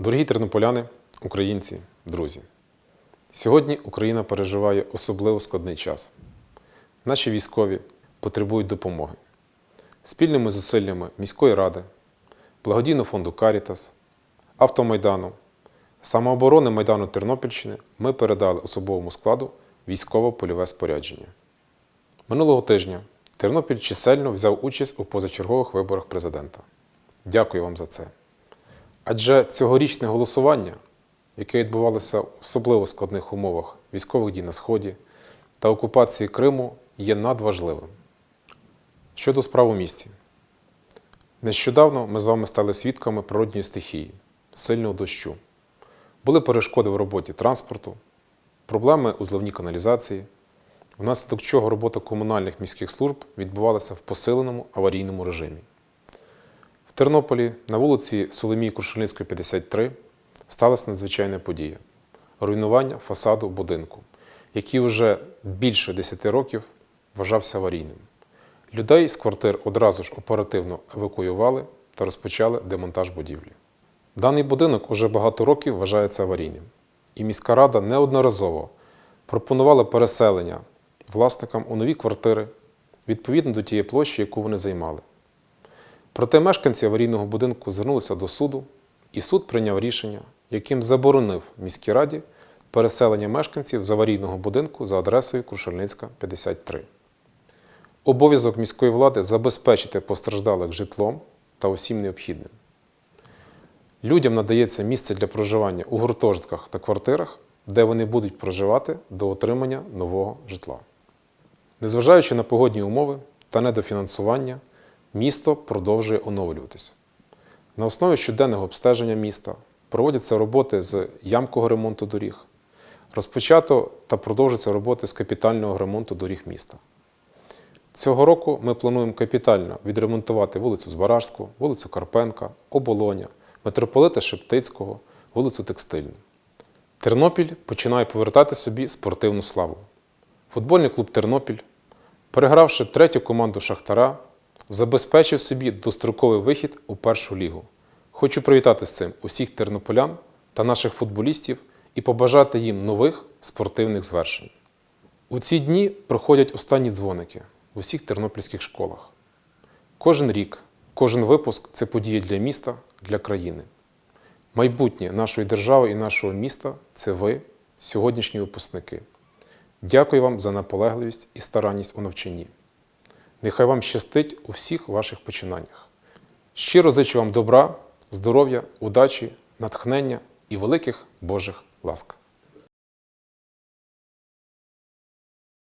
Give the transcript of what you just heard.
Дорогі тернополяни, українці, друзі, сьогодні Україна переживає особливо складний час. Наші військові потребують допомоги. Спільними зусиллями міської ради, благодійного фонду Карітас, Автомайдану, самооборони Майдану Тернопільщини ми передали особовому складу військово-польове спорядження. Минулого тижня Тернопіль чисельно взяв участь у позачергових виборах президента. Дякую вам за це. Адже цьогорічне голосування, яке відбувалося в особливо складних умовах військових дій на Сході та окупації Криму, є надважливим. Щодо справ у місті. Нещодавно ми з вами стали свідками природньої стихії, сильного дощу. Були перешкоди в роботі транспорту, проблеми у зливній каналізації, внаслідок чого робота комунальних міських служб відбувалася в посиленому аварійному режимі. Тернополі на вулиці Соломії Крушельницької, 53 сталася надзвичайна подія руйнування фасаду будинку, який вже більше 10 років вважався аварійним. Людей з квартир одразу ж оперативно евакуювали та розпочали демонтаж будівлі. Даний будинок уже багато років вважається аварійним, і міська рада неодноразово пропонувала переселення власникам у нові квартири відповідно до тієї площі, яку вони займали. Проте мешканці аварійного будинку звернулися до суду, і суд прийняв рішення, яким заборонив міській раді переселення мешканців з аварійного будинку за адресою Крушельницька, 53. Обов'язок міської влади забезпечити постраждалих житлом та усім необхідним. Людям надається місце для проживання у гуртожитках та квартирах, де вони будуть проживати до отримання нового житла. Незважаючи на погодні умови та недофінансування, місто продовжує оновлюватися. На основі щоденного обстеження міста проводяться роботи з ямкового ремонту доріг. Розпочато та продовжуються роботи з капітального ремонту доріг міста. Цього року ми плануємо капітально відремонтувати вулицю Збаражську, вулицю Карпенка, Оболоня, митрополита Шептицького, вулицю Текстильну. Тернопіль починає повертати собі спортивну славу. Футбольний клуб Тернопіль, перегравши третю команду Шахтара, забезпечив собі достроковий вихід у першу лігу. Хочу привітати з цим усіх тернополян та наших футболістів і побажати їм нових спортивних звершень. У ці дні проходять останні дзвоники в усіх тернопільських школах. Кожен рік, кожен випуск це подія для міста, для країни. Майбутнє нашої держави і нашого міста це ви, сьогоднішні випускники. Дякую вам за наполегливість і старанність у навчанні. Нехай вам щастить у всіх ваших починаннях. Щиро зичу вам добра, здоров'я, удачі, натхнення і великих Божих ласк.